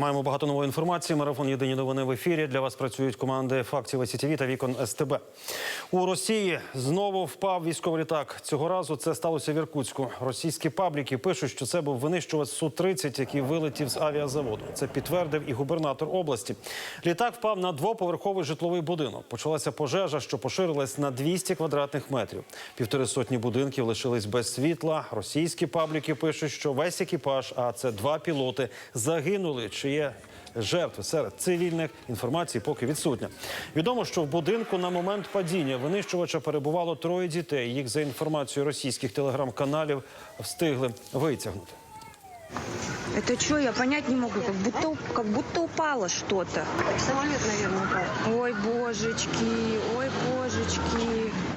Маємо багато нової інформації. Марафон Єдині новини в ефірі. Для вас працюють команди фактів СІТВ та вікон СТБ. У Росії знову впав військовий літак. Цього разу це сталося в Іркутську. Російські пабліки пишуть, що це був винищувач Су-30, який вилетів з авіазаводу. Це підтвердив і губернатор області. Літак впав на двоповерховий житловий будинок. Почалася пожежа, що поширилась на 200 квадратних метрів. Півтори сотні будинків лишились без світла. Російські пабліки пишуть, що весь екіпаж, а це два пілоти, загинули. Чи є жертви серед цивільних? Інформації поки відсутня. Відомо, що в будинку на момент падіння винищувача перебувало троє дітей. Їх за інформацією російських телеграм-каналів встигли витягнути. Это что, я понять не могу, как будто, как будто упало что-то. Самолет, наверное, упал. Ой, божечки, ой, божечки.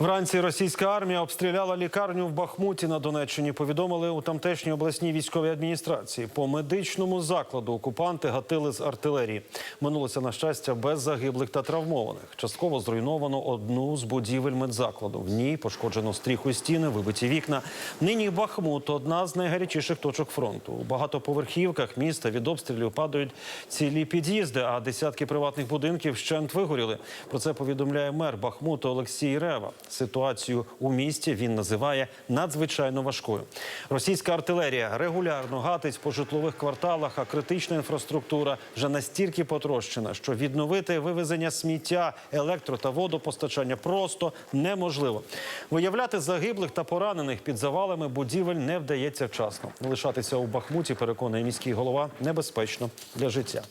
Вранці російська армія обстріляла лікарню в Бахмуті на Донеччині. Повідомили у тамтешній обласній військовій адміністрації. По медичному закладу окупанти гатили з артилерії. Минулося на щастя без загиблих та травмованих. Частково зруйновано одну з будівель медзакладу. В ній пошкоджено стріху стіни, вибиті вікна. Нині Бахмут одна з найгарячіших точок фронту. У багатоповерхівках міста від обстрілів падають цілі під'їзди, а десятки приватних будинків щент вигоріли. Про це повідомляє мер Бахмута Олексій Рева. Ситуацію у місті він називає надзвичайно важкою. Російська артилерія регулярно гатить по житлових кварталах, а критична інфраструктура вже настільки потрощена, що відновити вивезення сміття, електро та водопостачання просто неможливо. Виявляти загиблих та поранених під завалами будівель не вдається вчасно. Лишатися у Бахмуті, переконує міський голова, небезпечно для життя.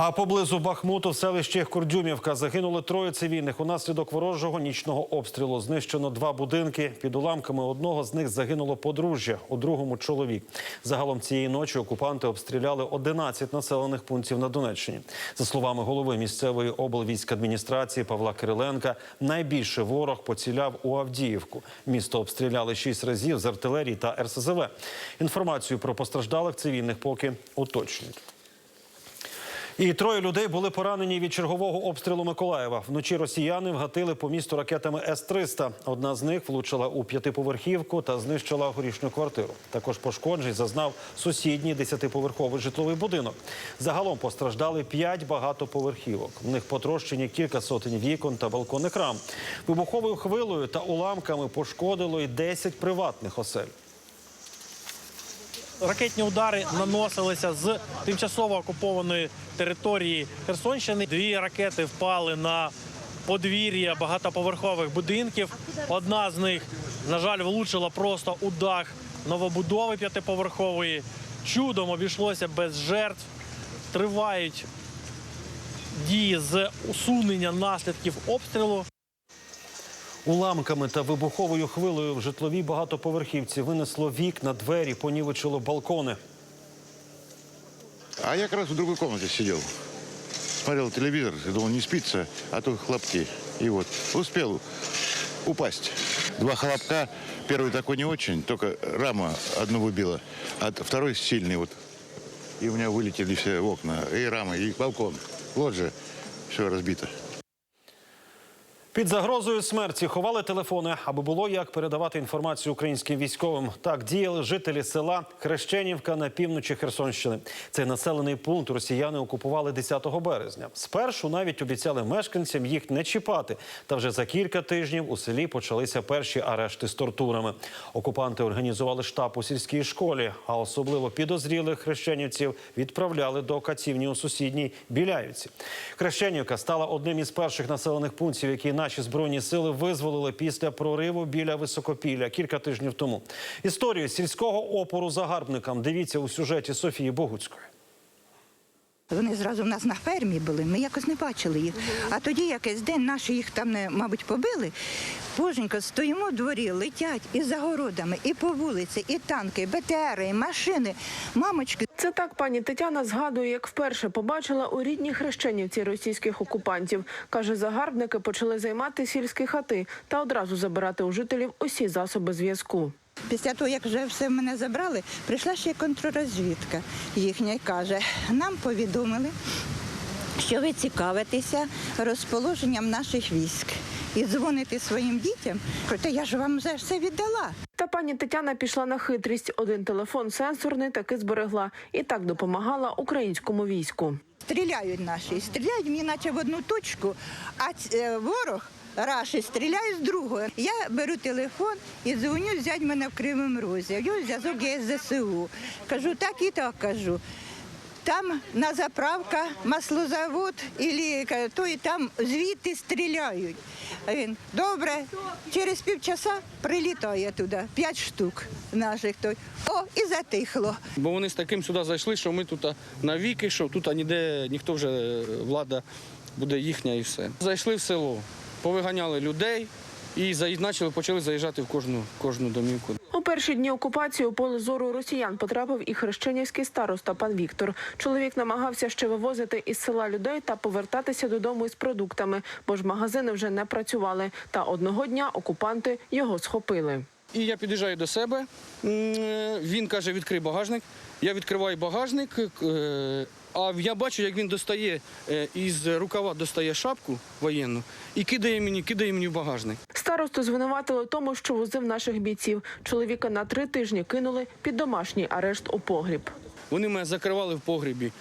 А поблизу Бахмуту в селищі Курдюмівка загинули троє цивільних унаслідок ворожого нічного обстрілу. Знищено два будинки. Під уламками одного з них загинуло подружжя, у другому чоловік. Загалом цієї ночі окупанти обстріляли 11 населених пунктів на Донеччині. За словами голови місцевої облвійськадміністрації Павла Кириленка, найбільше ворог поціляв у Авдіївку. Місто обстріляли шість разів з артилерії та РСЗВ. Інформацію про постраждалих цивільних поки уточнюють. І троє людей були поранені від чергового обстрілу Миколаєва. Вночі росіяни вгатили по місту ракетами С-300. Одна з них влучила у п'ятиповерхівку та знищила горішню квартиру. Також пошкоджень зазнав сусідній десятиповерховий житловий будинок. Загалом постраждали п'ять багатоповерхівок. В них потрощені кілька сотень вікон та балконних рам. Вибуховою хвилою та уламками пошкодило й 10 приватних осель. Ракетні удари наносилися з тимчасово окупованої території Херсонщини. Дві ракети впали на подвір'я багатоповерхових будинків. Одна з них, на жаль, влучила просто у дах новобудови п'ятиповерхової. Чудом обійшлося без жертв. Тривають дії з усунення наслідків обстрілу. Уламками та вибуховою хвилею в житловій багатоповерхівці винесло вікна, двері, понівечило балкони. А я как раз в другой комнате сидел. Смотрел телевизор и думал, не спится, а то хлопки. И вот успел упасть. Два хлопка. Первый такой не очень, только рама одну выбила, а второй сильный вот. И у меня вылетели все окна, и рама, и балкон. Вот же, все разбито. Під загрозою смерті ховали телефони, аби було як передавати інформацію українським військовим. Так діяли жителі села Хрещенівка на півночі Херсонщини. Цей населений пункт росіяни окупували 10 березня. Спершу навіть обіцяли мешканцям їх не чіпати. Та вже за кілька тижнів у селі почалися перші арешти з тортурами. Окупанти організували штаб у сільській школі, а особливо підозрілих хрещенівців відправляли до катівні у сусідній Біляївці. Хрещенівка стала одним із перших населених пунктів, які наші збройні сили визволили після прориву біля високопілля кілька тижнів тому. Історію сільського опору загарбникам дивіться у сюжеті Софії Богуцької. Вони зразу в нас на фермі були, ми якось не бачили їх. А тоді якийсь день наші їх там, мабуть, побили. Боженько, стоїмо в дворі, летять і за городами, і по вулиці, і танки, і БТРи, і машини. Мамочки, Це так пані Тетяна згадує, як вперше побачила у рідній хрещенівці російських окупантів. Каже, загарбники почали займати сільські хати та одразу забирати у жителів усі засоби зв'язку. Після того, як вже все мене забрали, прийшла ще контррозвідка їхня і каже, нам повідомили, що ви цікавитеся розположенням наших військ і дзвоните своїм дітям. Проте я ж вам вже все віддала. Та пані Тетяна пішла на хитрість. Один телефон сенсорний таки зберегла і так допомагала українському війську. Стріляють наші, стріляють мені наче в одну точку, а е, ворог рашить, стріляє з другої. Я беру телефон і дзвоню, взять мене в Кривому Розі. В нього зв'язок є з ЗСУ. Кажу, так і так кажу. Там на заправка, маслозавод, і то і там звідти стріляють. А він, добре, через півчаса прилітає туди, п'ять штук наших. Той. О, і затихло. Бо вони з таким сюди зайшли, що ми тут навіки, що тут ніде ніхто вже е, влада буде їхня і все. Зайшли в село, повиганяли людей і почали, почали заїжджати в кожну, кожну домівку. У перші дні окупації у поле зору росіян потрапив і хрещенівський староста пан Віктор. Чоловік намагався ще вивозити із села людей та повертатися додому із продуктами, бо ж магазини вже не працювали. Та одного дня окупанти його схопили. І я під'їжджаю до себе. е, Він каже, відкрий багажник. Я відкриваю багажник, е, а я бачу, як він достає е, із рукава достає шапку воєнну і кидає мені, кидає мені в багажник. Старосту звинуватили у тому, що возив наших бійців. Чоловіка на три тижні кинули під домашній арешт у погріб. Вони мене закривали в погрібі.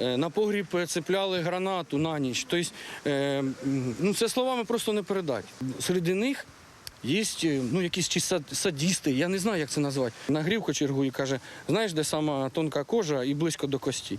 Е, На погріб цепляли гранату на ніч. Тобто, е, ну, це словами просто не передати. Серед них є ну, якісь чи сад- садісти, я не знаю, як це назвати. Нагрів кочергу і каже, знаєш, де сама тонка кожа і близько до кості.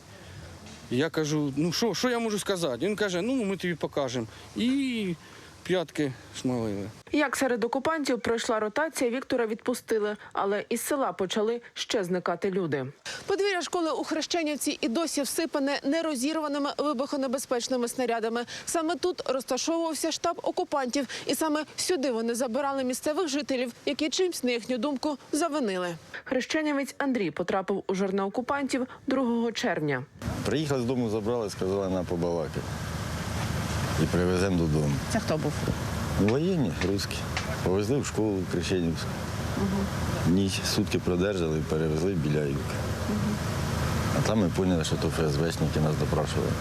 Я кажу, ну що, що я можу сказати? Він каже, ну ми тобі покажемо. І п'ятки шмалили. Як серед окупантів пройшла ротація, Віктора відпустили, але із села почали ще зникати люди. Подвір'я школи у Хрещенівці і досі всипане нерозірваними вибухонебезпечними снарядами. Саме тут розташовувався штаб окупантів, і саме сюди вони забирали місцевих жителів, які чимсь, на їхню думку, завинили. Хрещенівець Андрій потрапив у жорна окупантів 2 червня. Приїхали з дому, забрали, сказали на побалаки. І привеземо додому. Це хто був? Ну, Воєнні, русські. Повезли в школу Крещенівську. Ніч сутки продержали і перевезли в Біляївки. А там ми зрозуміли, що то ФСБшники нас допрашували.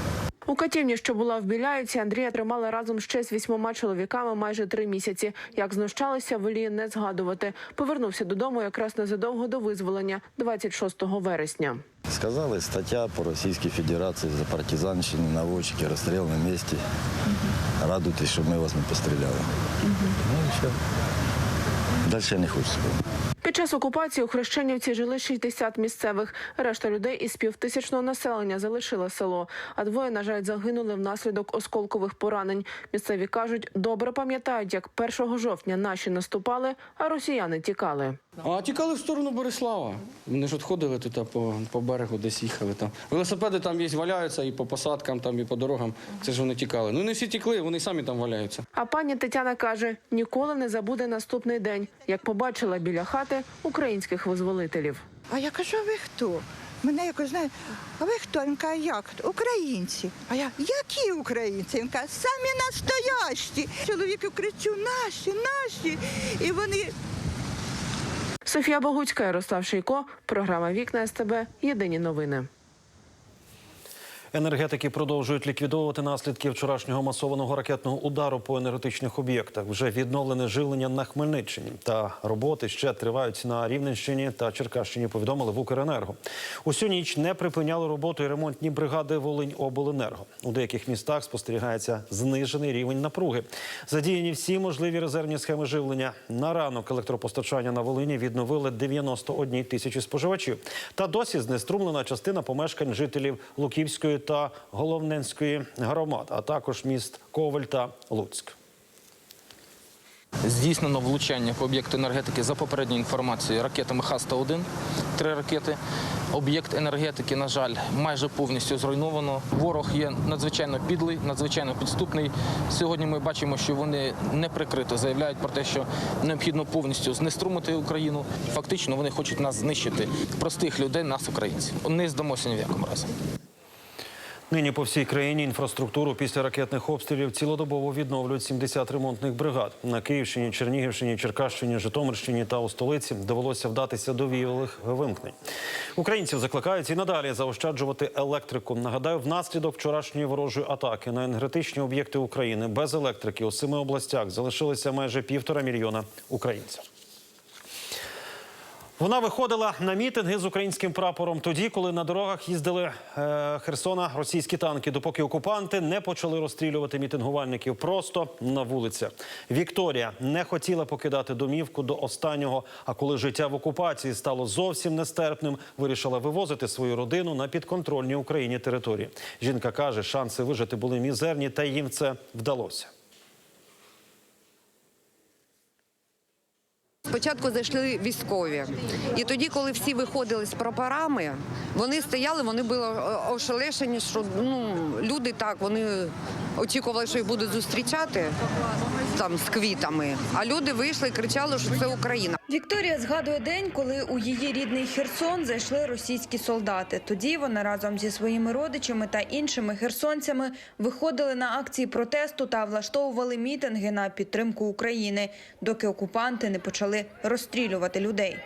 У катівні, що була в Біляївці, Андрія тримали разом ще з вісьмома чоловіками майже три місяці. Як знущалися, воліє не згадувати. Повернувся додому якраз незадовго до визволення, 26 вересня. Сказали, стаття по Російській Федерації за партизанщину, наводчики, розстріл на місці. Радуйтесь, щоб ми вас не постріляли. Ну і все. Далі я не хочу сказати. Під час окупації у Хрещенівці жили 60 місцевих. Решта людей із півтисячного населення залишила село. А двоє, на жаль, загинули внаслідок осколкових поранень. Місцеві кажуть, добре пам'ятають, як 1 жовтня наші наступали, а росіяни тікали. А тікали в сторону Борислава. Вони ж відходили тут по, по берегу, десь їхали там. Велосипеди там є, валяються і по посадкам, там, і по дорогам. Це ж вони тікали. Ну не всі тікли, вони самі там валяються. А пані Тетяна каже, ніколи не забуде наступний день, як побачила біля хати українських визволителів. А я кажу, а ви хто? Мене якось знає, а ви хто? Він каже, як? Українці. А я, які українці? Він каже, самі настоящі. Чоловіку кричу, наші, наші. І вони Софія Богуцька, Ярослав Шийко, програма Вікна СТБ. Єдині новини. Енергетики продовжують ліквідовувати наслідки вчорашнього масованого ракетного удару по енергетичних об'єктах. Вже відновлене живлення на Хмельниччині. Та роботи ще тривають на Рівненщині та Черкащині. Повідомили в Укренерго. Усю ніч не припиняли роботу і ремонтні бригади Волинь-Обленерго. У деяких містах спостерігається знижений рівень напруги. Задіяні всі можливі резервні схеми живлення. На ранок електропостачання на Волині відновили 91 тисячі споживачів. Та досі знеструмлена частина помешкань жителів Луківської та Головненської громад, а також міст Коваль та Луцьк. Здійснено влучання по об'єкту енергетики за попередньою інформацією ракетами Х-101, три ракети. Об'єкт енергетики, на жаль, майже повністю зруйновано. Ворог є надзвичайно підлий, надзвичайно підступний. Сьогодні ми бачимо, що вони не прикрито заявляють про те, що необхідно повністю знеструмити Україну. Фактично вони хочуть нас знищити, простих людей, нас, українців. Не здамося ні в якому разі. Нині по всій країні інфраструктуру після ракетних обстрілів цілодобово відновлюють 70 ремонтних бригад. На Київщині, Чернігівщині, Черкащині, Житомирщині та у столиці довелося вдатися до віялих вимкнень. Українців закликають і надалі заощаджувати електрику. Нагадаю, внаслідок вчорашньої ворожої атаки на енергетичні об'єкти України без електрики у семи областях залишилися майже півтора мільйона українців. Вона виходила на мітинги з українським прапором тоді, коли на дорогах їздили е, Херсона російські танки, допоки окупанти не почали розстрілювати мітингувальників просто на вулицях. Вікторія не хотіла покидати домівку до останнього. А коли життя в окупації стало зовсім нестерпним, вирішила вивозити свою родину на підконтрольні Україні території. Жінка каже, шанси вижити були мізерні, та їм це вдалося. Спочатку зайшли військові, і тоді, коли всі виходили з прапорами, вони стояли, вони були ошелешені, що ну люди так вони очікували, що їх будуть зустрічати там з квітами. А люди вийшли і кричали, що це Україна. Вікторія згадує день, коли у її рідний Херсон зайшли російські солдати. Тоді вона разом зі своїми родичами та іншими херсонцями виходили на акції протесту та влаштовували мітинги на підтримку України, доки окупанти не почали розстрілювати людей.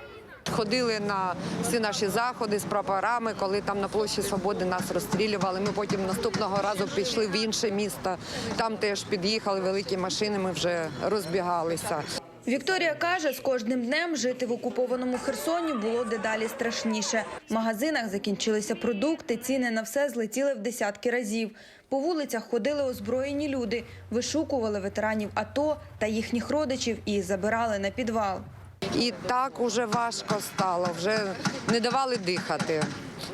Ходили на всі наші заходи з прапорами, коли там на площі Свободи нас розстрілювали. Ми потім наступного разу пішли в інше місто. Там теж під'їхали великі машини. Ми вже розбігалися. Вікторія каже, з кожним днем жити в окупованому Херсоні було дедалі страшніше. В магазинах закінчилися продукти, ціни на все злетіли в десятки разів. По вулицях ходили озброєні люди, вишукували ветеранів АТО та їхніх родичів і забирали на підвал. І так уже важко стало, вже не давали дихати.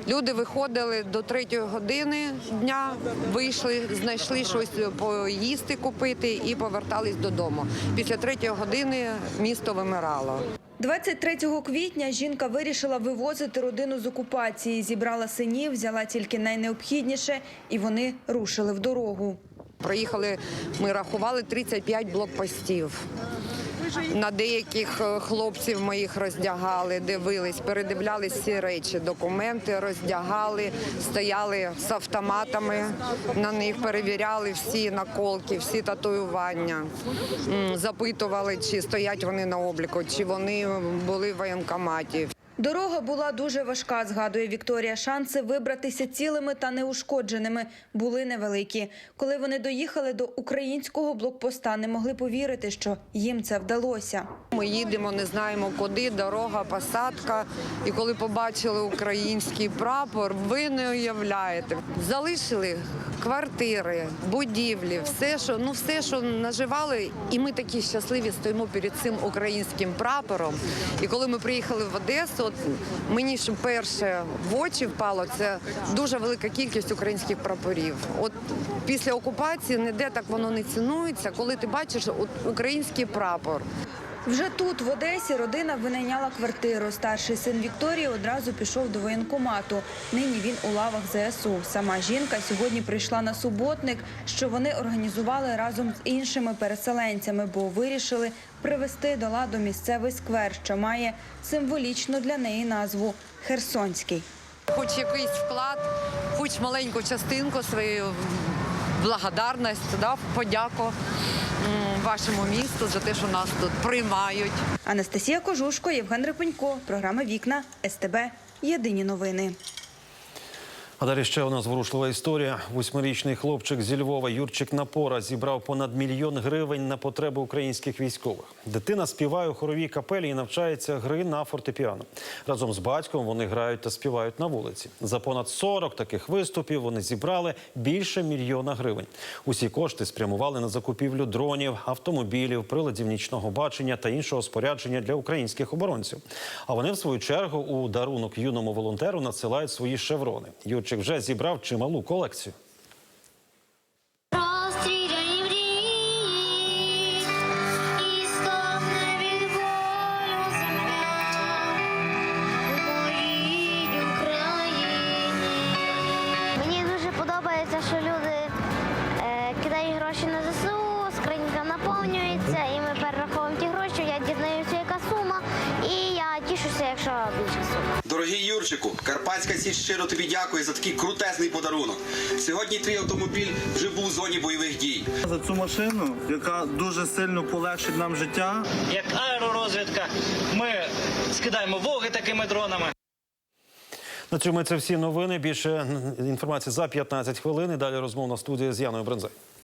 Люди виходили до третьої години дня, вийшли, знайшли щось поїсти купити і повертались додому. Після третьої години місто вимирало. 23 квітня жінка вирішила вивозити родину з окупації. Зібрала синів, взяла тільки найнеобхідніше, і вони рушили в дорогу. Проїхали, ми рахували 35 блокпостів. На деяких е, хлопців моїх роздягали, дивились, передивлялись всі речі, документи роздягали, стояли з автоматами на них, перевіряли всі наколки, всі татуювання, запитували, чи стоять вони на обліку, чи вони були в воєнкоматі. Дорога була дуже важка, згадує Вікторія. Шанси вибратися цілими та неушкодженими були невеликі. Коли вони доїхали до українського блокпоста, не могли повірити, що їм це вдалося. Ми їдемо, не знаємо куди, дорога, посадка. І коли побачили український прапор, ви не уявляєте. Залишили квартири, будівлі, все, що ну все, що наживали, і ми такі щасливі стоїмо перед цим українським прапором. І коли ми приїхали в Одесу, от мені ж перше в очі впало це дуже велика кількість українських прапорів. От після окупації ніде так воно не цінується, коли ти бачиш от, український прапор. Вже тут, в Одесі, родина винайняла квартиру. Старший син Вікторії одразу пішов до воєнкомату. Нині він у лавах ЗСУ. Сама жінка сьогодні прийшла на суботник, що вони організували разом з іншими переселенцями, бо вирішили привести до ладу місцевий сквер, що має символічну для неї назву Херсонський. Хоч якийсь вклад, хоч маленьку частинку свою благодарність, да, подяку вашому місту за те, що нас тут приймають. Анастасія Кожушко, Євген Рипенько, програма Вікна СТБ. Єдині новини. А далі ще нас зворушлива історія. Восьмирічний хлопчик зі Львова Юрчик Напора зібрав понад мільйон гривень на потреби українських військових. Дитина співає у хоровій капелі і навчається гри на фортепіано. Разом з батьком вони грають та співають на вулиці. За понад 40 таких виступів вони зібрали більше мільйона гривень. Усі кошти спрямували на закупівлю дронів, автомобілів, приладів нічного бачення та іншого спорядження для українських оборонців. А вони, в свою чергу, у дарунок юному волонтеру надсилають свої шеврони. Юрчик вже зібрав чималу колекцію. Дорогий Юрчику, Карпатська Січ щиро тобі дякує за такий крутезний подарунок. Сьогодні твій автомобіль вже був у зоні бойових дій. За цю машину, яка дуже сильно полегшить нам життя. Як аеророзвідка, ми скидаємо воги такими дронами. На цьому це всі новини. Більше інформації за 15 хвилин. І далі розмовна студія з Яною Брензей.